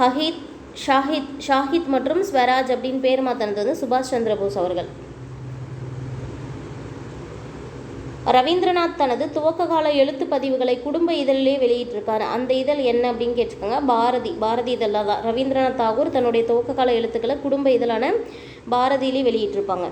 ஹஹீத் ஷாஹித் ஷாஹித் மற்றும் ஸ்வராஜ் அப்படின்னு பேர் மாற்றினது வந்து சுபாஷ் சந்திர போஸ் அவர்கள். ரவீந்திரநாத் தனது துவக்க கால எழுத்து பதிவுகளை குடும்ப இதழிலே வெளியிட்டிருக்காரு. அந்த இதழ் என்ன அப்படின்னு கேட்டிருக்காங்க. பாரதி பாரதி இதழில் தான் ரவீந்திரநாத் தாகூர் தன்னுடைய துவக்க கால எழுத்துக்களை குடும்ப இதழான பாரதியிலே வெளியிட்டிருப்பாங்க.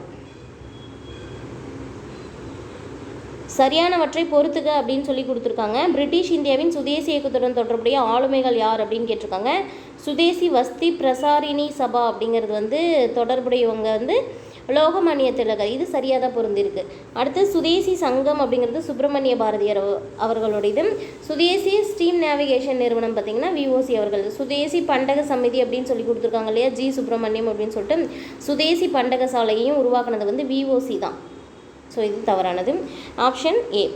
சரியானவற்றை பொறுத்துக அப்படின்னு சொல்லி கொடுத்துருக்காங்க. பிரிட்டிஷ் இந்தியாவின் சுதேசி இயக்கத்துடன் தொடர்புடைய ஆளுமைகள் யார் அப்படின்னு கேட்டிருக்காங்க. சுதேசி வஸ்தி பிரசாரிணி சபா அப்படிங்கிறது வந்து தொடர்புடையவங்க வந்து லோகமானிய திலகர். இது சரியாக தான் பொருந்திருக்கு. அடுத்து சுதேசி சங்கம் அப்படிங்கிறது சுப்பிரமணிய பாரதியார் அவர்களுடையது. சுதேசி ஸ்டீம் நேவிகேஷன் நிறுவனம் பார்த்திங்கன்னா விஓசி அவர்கள் சுதேசி பண்டக சமிதி அப்படின்னு சொல்லி கொடுத்துருக்காங்க இல்லையா? ஜி சுப்பிரமணியம் அப்படின்னு சொல்லிட்டு. சுதேசி பண்டக சாலையையும் உருவாக்குனது வந்து விஓசி தான். ஸோ இது தவறானது. ஆப்ஷன் ஏ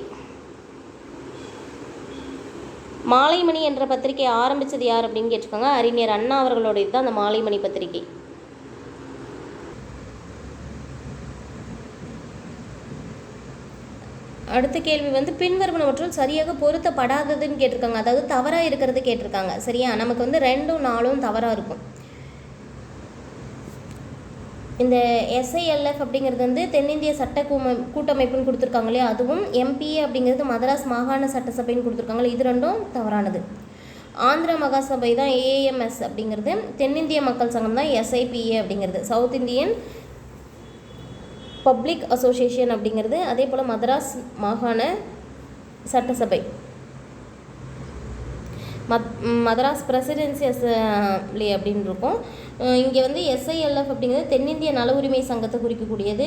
மாலைமணி என்ற பத்திரிகை ஆரம்பித்தது யார் அப்படின்னு கேட்டிருக்காங்க? அறிஞர் அண்ணா அவர்களுடைய தான் அந்த மாலைமணி பத்திரிகை. அடுத்த கேள்வி வந்து பின்வருவனவற்றுள் சரியாக பொருத்தப்படாததுன்னு கேட்டிருக்காங்க. அதாவது தவறாக இருக்கிறது கேட்டிருக்காங்க. சரியா? நமக்கு வந்து ரெண்டும் நாளும் தவறாக இருக்கும். இந்த எஸ்ஐஎல்எஃப் அப்படிங்கிறது வந்து தென்னிந்திய சட்ட கூம கூட்டமைப்புன்னு கொடுத்துருக்காங்க இல்லையா? அதுவும் எம்பிஏ அப்படிங்கிறது மதராஸ் மாகாண சட்டசபைன்னு கொடுத்துருக்காங்களே இது ரெண்டும் தவறானது. ஆந்திர மகாசபை தான் ஏஎம்எஸ் அப்படிங்கிறது. தென்னிந்திய மக்கள் சங்கம் தான் எஸ்ஐபிஏ அப்படிங்கிறது. சவுத் இந்தியன் பப்ளிக் அசோசியேஷன் அப்படிங்கிறது அதே போல் மதராஸ் மாகாண சட்டசபை. மத் மதராஸ் பிரசிடென்சி அசம்பிளி அப்படின்னு இருக்கும். இங்கே வந்து எஸ்ஐஎல்எஃப் அப்படிங்கிறது தென்னிந்திய நல உரிமை சங்கத்தை குறிக்கக்கூடியது.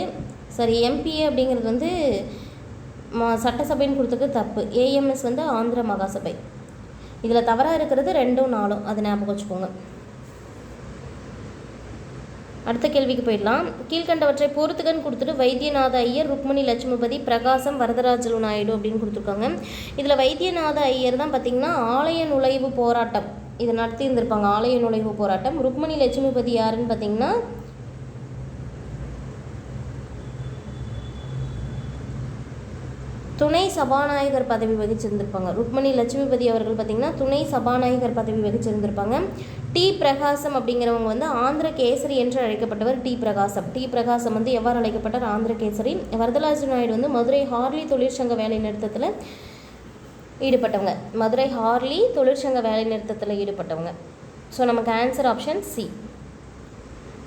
சரி எம்பிஏ அப்படிங்கிறது வந்து ம சட்டசபைன்னு கொடுத்துக்க தப்பு. ஏஎம்எஸ் வந்து ஆந்திர மகாசபை. இதில் தவறாக இருக்கிறது ரெண்டும் நாளும் அதை ஞாபகம் வச்சுக்கோங்க. அடுத்த கேள்விக்கு போயிடலாம். கீழ்கண்டவற்றை பொறுத்துகன் கொடுத்துட்டு வைத்தியநாத ஐயர் ருக்மணி லட்சுமிபதி பிரகாசம் வரதராஜலு நாயுடு அப்படின்னு கொடுத்துருக்காங்க. இதில் வைத்தியநாத ஐயர் தான் பார்த்திங்கன்னா ஆலய நுழைவு போராட்டம். இதை நடத்தி இருந்திருப்பாங்க ஆலய நுழைவு போராட்டம். ருக்மணி லட்சுமிபதி யாருன்னு பார்த்தீங்கன்னா துணை சபாநாயகர் பதவி வகிச்சிருந்திருப்பாங்க. ருக்மணி லட்சுமிபதி அவர்கள் பார்த்திங்கன்னா துணை சபாநாயகர் பதவி வகிச்சிருந்திருப்பாங்க. டி பிரகாசம் அப்படிங்கிறவங்க வந்து ஆந்திர கேசரி என்று அழைக்கப்பட்டவர் டி பிரகாசம். டி பிரகாசம் வந்து எவ்வாறு அழைக்கப்பட்டார்? ஆந்திர கேசரி வரதராஜ நாயுடு வந்து மதுரை ஹார்லி தொழிற்சங்க வேலை நிறுத்தத்தில் ஈடுபட்டவங்க. மதுரை ஹார்லி தொழிற்சங்க வேலை நிறுத்தத்தில் ஈடுபட்டவங்க. ஸோ நமக்கு ஆன்சர் ஆப்ஷன் சி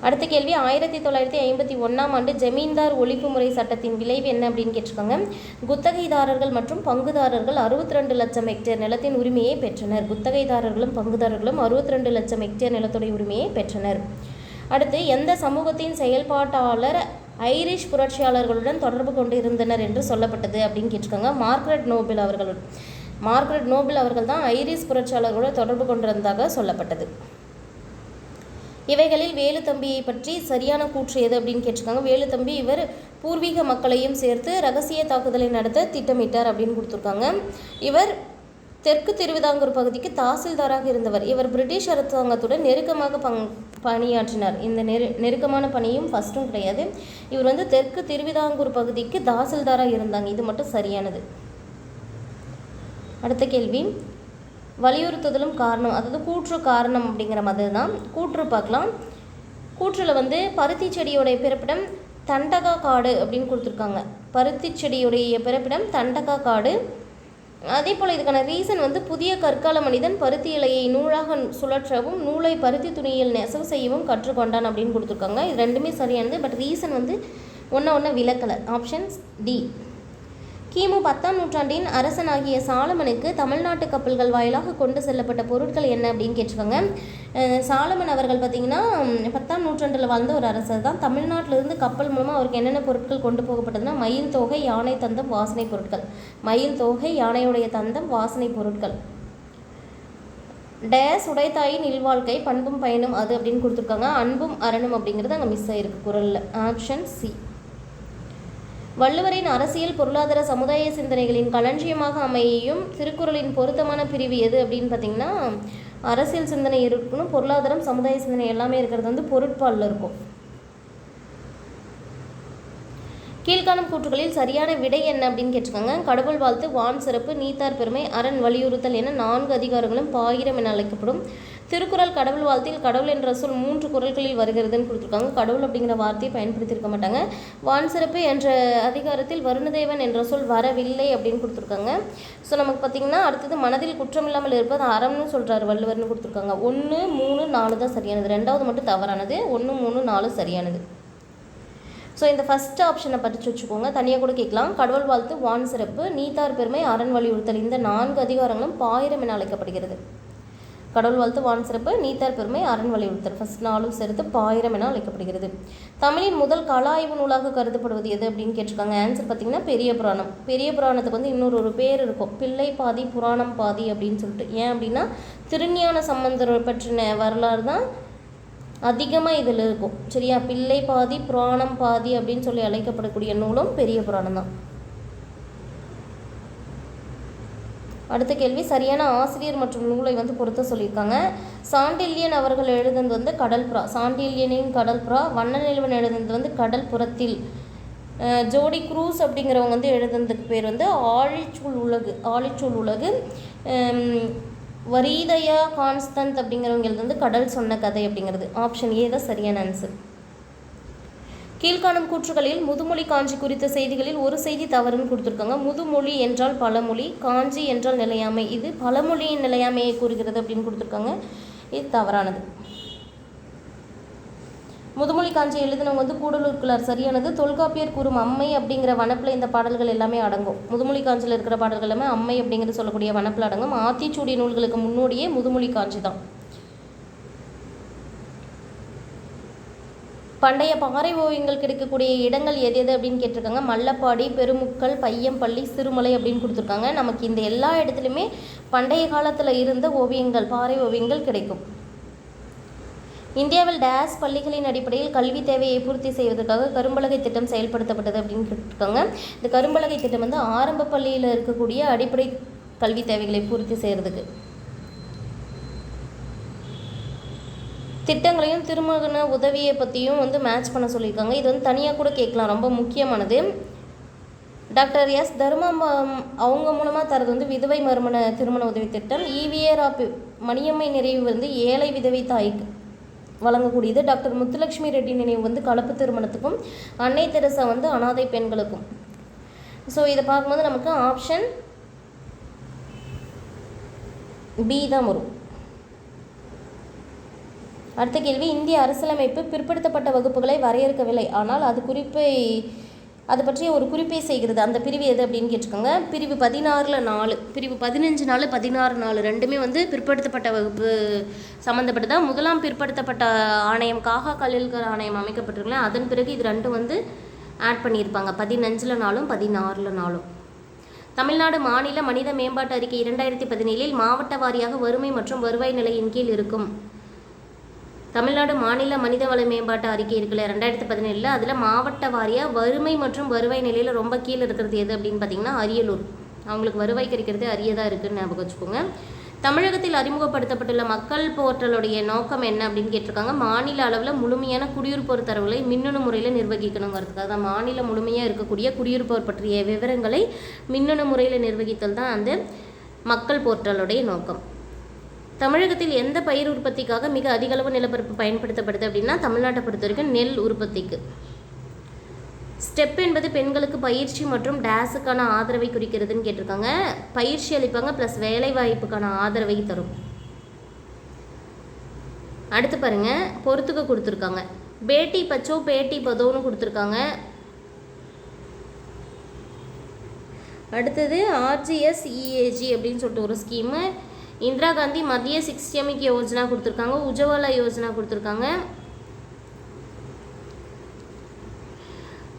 அடுத்த கேள்வி ஆயிரத்தி தொள்ளாயிரத்தி ஐம்பத்தி ஒன்றாம் ஆண்டு ஜமீன்தார் ஒழிப்பு முறை சட்டத்தின் விளைவு என்ன அப்படின்னு கேட்டிருக்காங்க. குத்தகைதாரர்கள் மற்றும் பங்குதாரர்கள் அறுபத்தி ரெண்டு லட்சம் ஹெக்டேர் நிலத்தின் உரிமையை பெற்றனர். குத்தகைதாரர்களும் பங்குதாரர்களும் அறுபத்தி ரெண்டு லட்சம் ஹெக்டேர் நிலத்துடைய உரிமையை பெற்றனர். அடுத்து எந்த சமூகத்தின் செயல்பாட்டாளர் ஐரிஷ் புரட்சியாளர்களுடன் தொடர்பு கொண்டு இருந்தனர் என்று சொல்லப்பட்டது அப்படின்னு கேட்டிருக்காங்க. மார்க்ரெட் நோபல் அவர்கள் மார்க்ரெட் நோபல் அவர்கள் தான் ஐரிஷ் புரட்சியாளர்களுடன் தொடர்பு கொண்டிருந்ததாக சொல்லப்பட்டது. இவைகளில் வேலுத்தம்பியை பற்றி சரியான கூற்று எது அப்படின்னு கேட்டிருக்காங்க. வேலுத்தம்பி இவர் பூர்வீக மக்களையும் சேர்த்து ரகசிய தாக்குதலை நடத்த திட்டமிட்டார் அப்படின்னு கொடுத்துருக்காங்க. இவர் தெற்கு திருவிதாங்கூர் பகுதிக்கு தாசில்தாராக இருந்தவர். இவர் பிரிட்டிஷ் அரசாங்கத்துடன் நெருக்கமாக பங் பணியாற்றினார். இந்த நெரு நெருக்கமான பணியும் ஃபஸ்ட்டும் கிடையாது. இவர் வந்து தெற்கு திருவிதாங்கூர் பகுதிக்கு தாசில்தாராக இருந்தாங்க. இது மட்டும் சரியானது. அடுத்த கேள்வி. வலியுறுத்துதலும் காரணம் அதாவது கூற்று காரணம் அப்படிங்கிற மாதிரி தான் கூற்று பார்க்கலாம். கூற்றில் வந்து பருத்தி செடியோடைய பிறப்பிடம் தண்டகா காடு அப்படின்னு கொடுத்துருக்காங்க. பருத்தி செடியுடைய பிறப்பிடம் தண்டகா காடு. அதே போல் இதுக்கான ரீசன் வந்து புதிய கற்கால மனிதன் பருத்தி இலையை நூலாக சுழற்றவும் நூலை பருத்தி துணியில் நெசவு செய்யவும் கற்றுக்கொண்டான் அப்படின்னு கொடுத்துருக்காங்க. இது ரெண்டுமே சரியானது. பட் ரீசன் வந்து ஒன்று ஒன்று விளக்கலை. ஆப்ஷன்ஸ் டி கிமு பத்தாம் நூற்றாண்டின் அரசனாகிய சாலமனுக்கு தமிழ்நாட்டு கப்பல்கள் வாயிலாக கொண்டு செல்லப்பட்ட பொருட்கள் என்ன அப்படின்னு கேட்டிருக்காங்க சாலமன் அவர்கள் பார்த்திங்கன்னா பத்தாம் நூற்றாண்டில் வாழ்ந்த ஒரு அரசர் தான். தமிழ்நாட்டிலிருந்து கப்பல் மூலமாக அவருக்கு என்னென்ன பொருட்கள் கொண்டு போகப்பட்டதுன்னா மயில் தோகை யானை தந்தம் வாசனை பொருட்கள். மயில் தோகை யானையுடைய தந்தம் வாசனை பொருட்கள். டேஸ் உடைத்தாயின் இல்வாழ்க்கை பண்பும் பயனும் அது அப்படின்னு கொடுத்துருக்காங்க. அன்பும் அரணும் அப்படிங்கிறது அங்கே மிஸ் ஆயிருக்கு குரலில். ஆப்ஷன் சி வள்ளுவரின் அரசியல் பொருளாதார சமுதாய சிந்தனைகளின் களஞ்சியமாக அமையும் திருக்குறளின் பொருத்தமான பிரிவு எது அப்படின்னு பார்த்தீங்கன்னா அரசியல் சிந்தனை இருக்கணும் பொருளாதாரம் சமுதாய சிந்தனை எல்லாமே இருக்கிறது வந்து பொருட்பாலில் இருக்கும். கீழ்காணும் கூற்றுகளில் சரியான விடை என்ன அப்படின்னு கேட்டிருக்காங்க. கடவுள் வாழ்த்து வான் சிறப்பு நீத்தார் பெருமை அரண் வலியுறுத்தல் என நான்கு அதிகாரங்களும் பாயிரம் என அழைக்கப்படும். திருக்குறள் கடவுள் வாழ்த்தில் கடவுள் என்ற சொல் மூன்று குரல்களில் வருகிறதுன்னு கொடுத்துருக்காங்க. கடவுள் அப்படிங்கிற வார்த்தையை பயன்படுத்தியிருக்க மாட்டாங்க. வான் சிறப்பு என்ற அதிகாரத்தில் வருணதேவன் என்ற சொல் வரவில்லை அப்படின்னு கொடுத்துருக்காங்க. ஸோ நமக்கு பார்த்திங்கன்னா அடுத்தது மனதில் குற்றமில்லாமல் இருப்பது அறம்னு சொல்கிறார் வள்ளுவர்னு கொடுத்துருக்காங்க. ஒன்று மூணு நாலு தான் சரியானது. ரெண்டாவது மட்டும் தவறானது. ஒன்று மூணு நாலு சரியானது. ஸோ இந்த ஃபஸ்ட் ஆப்ஷனை படித்து வச்சுக்கோங்க. தனியாக கூட கேட்கலாம். கடவுள் வாழ்த்து வான் சிறப்பு நீத்தார் பெருமை அரண் வலியுறுத்தல். இந்த நான்கு அதிகாரங்களும் பாயிரம் என அழைக்கப்படுகிறது. கடவுள் வாழ்த்து வான் சிறப்பு நீத்தார் பெருமை அரண் வலியுறுத்தல். ஃபஸ்ட் நாளும் சேர்த்து பாயிரம் என அழைக்கப்படுகிறது. தமிழின் முதல் கல ஆய்வு நூலாக கருதப்படுவது எது அப்படின்னு கேட்டிருக்காங்க. ஆன்சர் பார்த்தீங்கன்னா பெரிய புராணம். பெரிய புராணத்துக்கு வந்து இன்னொரு ஒரு பேர் இருக்கும். பிள்ளை பாதி புராணம் பாதி அப்படின்னு சொல்லிட்டு. ஏன் அப்படின்னா திருஞான சம்பந்தர் பற்றின வரலாறு தான் அதிகமாக இதில் இருக்கும். சரியா? பிள்ளை பாதி புராணம் பாதி அப்படின்னு சொல்லி அழைக்கப்படக்கூடிய நூலும் பெரிய புராணம் தான். அடுத்த கேள்வி சரியான ஆசிரியர் மற்றும் நூலை வந்து பொருத்த சொல்லியிருக்காங்க. சாண்டில்யன் அவர்கள் எழுதுனது வந்து கடல்புறா. சாண்டில்யனின் கடல்புறா வண்ணநிலவன் எழுதுனது வந்து கடல் புறத்தில் ஜோடி க்ரூஸ் அப்படிங்கிறவங்க வந்து எழுதுனதுக்கு பேர் வந்து ஆழிச்சூழ் உலகு ஆழிச்சூழ் உலகு. ஹம், வரீதயா கான்ஸ்தந்த் அப்படிங்கிறவங்க வந்து கடல் சொன்ன கதை அப்படிங்கிறது. ஆப்ஷன் ஏ தான் சரியான ஆன்சர் கீழ்காணும் கூற்றுகளில் முதுமொழி காஞ்சி குறித்த செய்திகளில் ஒரு செய்தி தவறுன்னு கொடுத்துருக்காங்க. முதுமொழி என்றால் பழமொழி காஞ்சி என்றால் நிலையாமை. இது பழமொழியின் நிலையாமையை கூறுகிறது அப்படின்னு கொடுத்துருக்காங்க. இது தவறானது. முதுமொழி காஞ்சி எழுதினவங்க வந்து கூடலூர் கிளார் சரியானது. தொல்காப்பியர் கூறும் அம்மை அப்படிங்கிற வனப்பில் இந்த பாடல்கள் எல்லாமே அடங்கும். முதுமொழி காஞ்சியில் இருக்கிற பாடல்கள் எல்லாமே அம்மை அப்படிங்கிறது சொல்லக்கூடிய வனப்பில் அடங்கும். ஆத்திச்சூடி நூல்களுக்கு முன்னோடியே முதுமொழி காஞ்சி தான். பண்டைய பாறை ஓவியங்கள் கிடைக்கக்கூடிய இடங்கள் எது எது அப்படின்னு கேட்டிருக்காங்க. மல்லப்பாடி பெருமுக்கல் பையம்பள்ளி சிறுமலை அப்படின்னு கொடுத்துருக்காங்க. நமக்கு இந்த எல்லா இடத்துலையுமே பண்டைய காலத்தில் இருந்த ஓவியங்கள் பாறை ஓவியங்கள் கிடைக்கும். இந்தியாவில் டேஸ் பள்ளிகளின் அடிப்படையில் கல்வி தேவையை பூர்த்தி செய்வதற்காக கரும்பலகை திட்டம் செயல்படுத்தப்பட்டது அப்படின்னு கேட்டிருக்காங்க. இந்த கரும்பலகை திட்டம் வந்து ஆரம்ப பள்ளியில் இருக்கக்கூடிய அடிப்படை கல்வி தேவைகளை பூர்த்தி செய்கிறதுக்கு திட்டங்களையும் திருமண உதவியை பற்றியும் வந்து மேட்ச் பண்ண சொல்லியிருக்காங்க. இது வந்து தனியாக கூட கேட்கலாம். ரொம்ப முக்கியமானது. டாக்டர் எஸ் தர்மம் அவங்க மூலமாக தரது வந்து விதவை மறுமண திருமண உதவி திட்டம். ஈவியர் ஆப் மணியம்மை நிறைவு வந்து ஏழை விதவை தாய்க்கு வழங்கக்கூடியது. டாக்டர் முத்துலட்சுமி ரெட்டி நினைவு வந்து கலப்பு திருமணத்துக்கும் அன்னை தெரசா வந்து அனாதை பெண்களுக்கும். ஸோ இதை பார்க்கும்போது நமக்கு ஆப்ஷன் பி தான் வரும். அடுத்த கேள்வி இந்திய அரசியலமைப்பு பிற்படுத்தப்பட்ட வகுப்புகளை வரையறுக்கவில்லை. ஆனால் அது குறிப்பை அது பற்றிய ஒரு குறிப்பை செய்கிறது. அந்த பிரிவு எது அப்படின்னு கேட்டிருக்காங்க. பிரிவு பதினாறில் நாலு பிரிவு பதினஞ்சு நாலு பதினாறு நாலு ரெண்டுமே வந்து பிற்படுத்தப்பட்ட வகுப்பு சம்மந்தப்பட்டதா முதலாம் பிற்படுத்தப்பட்ட ஆணையம் காகா கல்லூரி ஆணையம் அமைக்கப்பட்டிருக்கலாம் அதன் பிறகு இது ரெண்டும் வந்து ஆட் பண்ணியிருப்பாங்க. பதினஞ்சில் நாளும் பதினாறில் நாளும் தமிழ்நாடு மாநில மனித மேம்பாட்டு அறிக்கை இரண்டாயிரத்தி பதினேழில் மாவட்ட வாரியாக வறுமை மற்றும் வருவாய் நிலையின் கீழ் இருக்கும். தமிழ்நாடு மாநில மனிதவள மேம்பாட்டு அறிக்கை இருக்குல்ல ரெண்டாயிரத்தி பதினேழில்? அதில் மாவட்ட வாரியாக வறுமை மற்றும் வருவாய் நிலையில் ரொம்ப கீழே இருக்கிறது எது அப்படின்னு பார்த்தீங்கன்னா அரியலூர். அவங்களுக்கு வருவாய் கிடைக்கிறது அரியதாக இருக்குன்னு ஞாபகம் வச்சுக்கோங்க. தமிழகத்தில் அறிமுகப்படுத்தப்பட்டுள்ள மக்கள் போர்ட்டலுடைய நோக்கம் என்ன அப்படின்னு கேட்டிருக்காங்க. மாநில அளவில் முழுமையான குடியிருப்போர் தரவுகளை மின்னணு முறையில் நிர்வகிக்கணுங்கிறதுக்காக தான் மாநில முழுமையாக இருக்கக்கூடிய குடியிருப்போர் பற்றிய விவரங்களை மின்னணு முறையில் நிர்வகித்தல் தான் அந்த மக்கள் போர்ட்டலுடைய நோக்கம். தமிழகத்தில் எந்த பயிர் உற்பத்திக்காக மிக அதிக அளவு நிலப்பரப்பு பயன்படுத்தப்படுது அப்படின்னா தமிழ்நாட்டை பொறுத்த வரைக்கும் நெல் உற்பத்திக்கு. ஸ்டெப் என்பது பெண்களுக்கு பயிற்சி மற்றும் டேஸுக்கான ஆதரவை குறிக்கிறதுன்னு கேட்டிருக்காங்க. பயிற்சி அளிப்பாங்க ப்ளஸ் வேலை வாய்ப்புக்கான ஆதரவை தரும். அடுத்து பாருங்க பொறுத்துக்க கொடுத்துருக்காங்க. பேட்டி பச்சோ பேட்டி பதோன்னு கொடுத்துருக்காங்க. அடுத்தது ஆர்ஜிஎஸ்இஏஜி அப்படின்னு சொல்லிட்டு ஒரு ஸ்கீமு. இந்திரா காந்தி மத்திய சிக்ஸ்டமிக் யோஜனா கொடுத்துருக்காங்க உஜ்வாலா யோஜனா கொடுத்துருக்காங்க.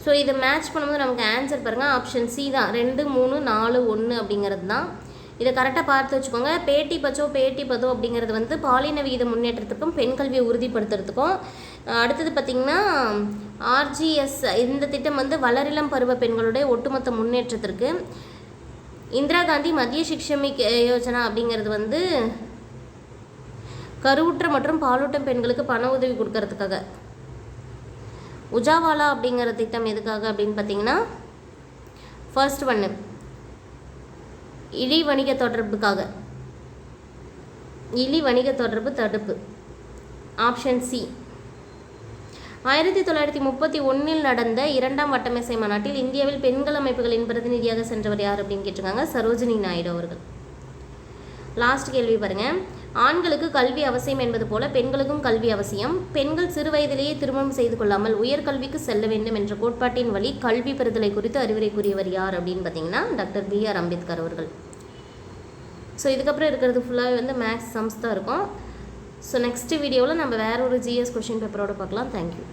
ஸோ இதை மேட்ச் பண்ணும்போது நமக்கு ஆன்சர் பாருங்கள் ஆப்ஷன் சி தான். ரெண்டு மூணு நாலு ஒன்று அப்படிங்கிறது தான். இதை கரெக்டாக பார்த்து வச்சுக்கோங்க. பேட்டி பச்சோ பேட்டி பதோ அப்படிங்கிறது வந்து பாலின விகித முன்னேற்றத்துக்கும் பெண் கல்வியை உறுதிப்படுத்துறதுக்கும். அடுத்தது பார்த்திங்கன்னா ஆர்ஜிஎஸ் இந்த திட்டம் வந்து வளரிளம் பருவ பெண்களுடைய ஒட்டுமொத்த முன்னேற்றத்திற்கு. இந்திரா காந்தி மத்திய சிக்ஷமிக் யோஜனா அப்படிங்கிறது வந்து கருவுற்ற மற்றும் பாலூட்டம் பெண்களுக்கு பண உதவி கொடுக்கறதுக்காக. உஜாவாலா அப்படிங்கிற திட்டம் எதுக்காக அப்படின்னு பார்த்தீங்கன்னா ஃபர்ஸ்ட் ஒன்று இழி வணிக தொடர்புக்காக. இழி வணிக தொடர்பு தடுப்பு. ஆப்ஷன் சி ஆயிரத்தி தொள்ளாயிரத்தி முப்பத்தி ஒன்றில் நடந்த இரண்டாம் வட்டமேசை மாநாட்டில் இந்தியாவில் பெண்கள் அமைப்புகளின் பிரதிநிதியாக சென்றவர் யார் அப்படின்னு கேட்டிருக்காங்க சரோஜினி நாயுடு அவர்கள். லாஸ்ட் கேள்வி பாருங்க. ஆண்களுக்கு கல்வி அவசியம் என்பது போல பெண்களுக்கும் கல்வி அவசியம். பெண்கள் சிறு வயதிலேயே திருமணம் செய்து கொள்ளாமல் உயர்கல்விக்கு செல்ல வேண்டும் என்ற கோட்பாட்டின் வழி கல்வி பெறுதலை குறித்து அறிவுரை கூறியவர் யார் அப்படின்னு பார்த்தீங்கன்னா டாக்டர் பி ஆர் அம்பேத்கர் அவர்கள். ஸோ இதுக்கப்புறம் இருக்கிறது ஃபுல்லாகவே வந்து மேக்ஸ் சம்ஸ் தான் இருக்கும். ஸோ நெக்ஸ்ட் வீடியோவில் நம்ம வேற ஒரு ஜிஎஸ் கொஷின் பேப்பரோட பார்க்கலாம். தேங்க்யூ